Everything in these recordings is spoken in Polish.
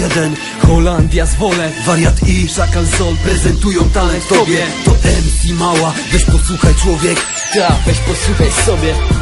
jeden. Holandia z wolę, wariat i szakal sol Prezentują talent tobie. To MC mała, weź posłuchaj człowiek. Ta, weź posłuchaj sobie.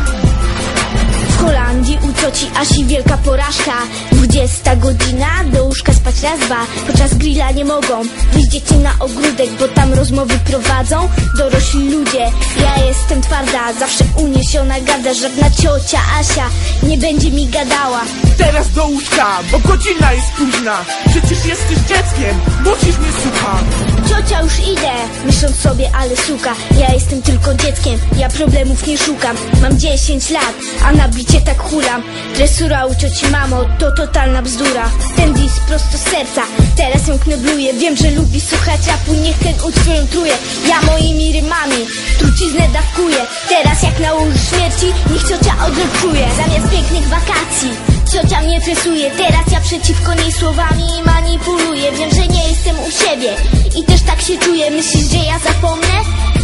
W Holandii u cioci Asi wielka porażka. 20 godzina, do łóżka spać raz, dwa. Podczas grilla nie mogą wyjść dzieci na ogródek Bo tam rozmowy prowadzą dorośli ludzie. Ja jestem twarda, zawsze uniesiona gada Żadna ciocia Asia nie będzie mi gadała. Teraz do łóżka, bo godzina jest późna. Przecież jesteś dzieckiem, musisz mnie słuchać Ciocia już idę, myśląc sobie, ale suka Ja jestem tylko dzieckiem, ja problemów nie szukam. Mam 10 lat, a na bicie tak hulam Dresura u cioci mamo, to totalna bzdura. Ten dis prosto z serca, teraz ją knebluję. Wiem, że lubi słuchać rapu, niech ten utwór truje. Ja moimi rymami truciznę dawkuję. Teraz jak na łożu śmierci, niech ciocia odrób czuje Zamiast pięknych wakacji Ciocia mnie tresuje, teraz ja przeciwko niej słowami manipuluję. Wiem, że nie jestem u siebie i też tak się czuję. Myślisz, że ja zapomnę?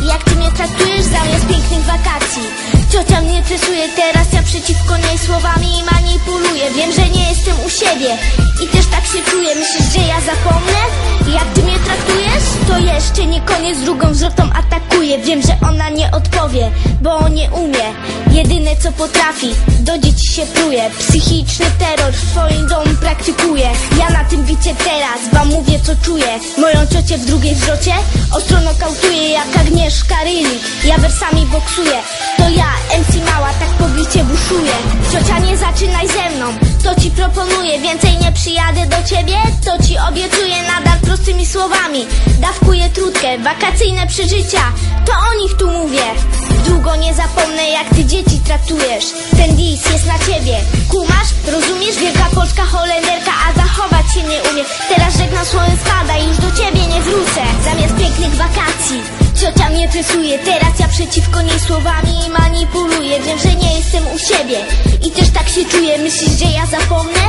Jak ty mnie traktujesz zamiast pięknych wakacji Ciocia mnie tresuje, teraz ja przeciwko niej słowami manipuluję Wiem, że nie jestem u siebie i też tak się czuję Myślisz, że ja zapomnę? Jak ty mnie traktujesz? To jeszcze nie koniec, drugą wzrotą atakuję Wiem, że ona nie odpowie, bo nie umie. Jedyne co potrafi, do dzieci się pruje Psychiczny terror w swoim domu praktykuje. Ja na tym bicie teraz wam mówię co czuję. Moją ciocię w drugiej wzrocie ostro nokautuję jak Agnieszka Rylik. Ja wersami boksuję, to ja MC Mała tak po bicie buszuję. Ciocia nie zaczynaj ze mną, to ci proponuję Więcej nie przyjadę do ciebie, to ci obiecuję Nadal prostymi słowami, dawkuję trutkę Wakacyjne przeżycia, to o nich tu mówię. Długo nie zapomnę jak ty dzieci traktujesz. Ten dis jest na ciebie. Kumasz? Rozumiesz? Wielka Polska Holenderka A zachować się nie umie. Teraz żegnam słońce spada i już do ciebie nie wrócę. Zamiast pięknych wakacji Ciocia mnie tresuje Teraz ja przeciwko niej słowami manipuluję. Wiem, że nie jestem u siebie. I też tak się czuję. Myślisz, że ja zapomnę?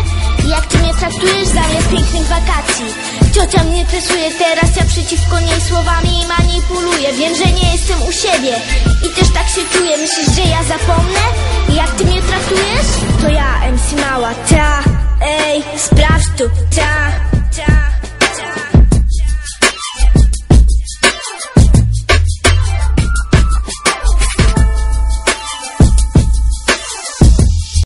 Jak ty mnie traktujesz zamiast pięknych wakacji Ciocia mnie tresuje Teraz ja przeciwko niej słowami manipuluję Wiem, że nie jestem u siebie I też tak się czuję Myślisz, że ja zapomnę? Jak ty mnie traktujesz? To ja MC Mała, ta Ej, sprawdź tu,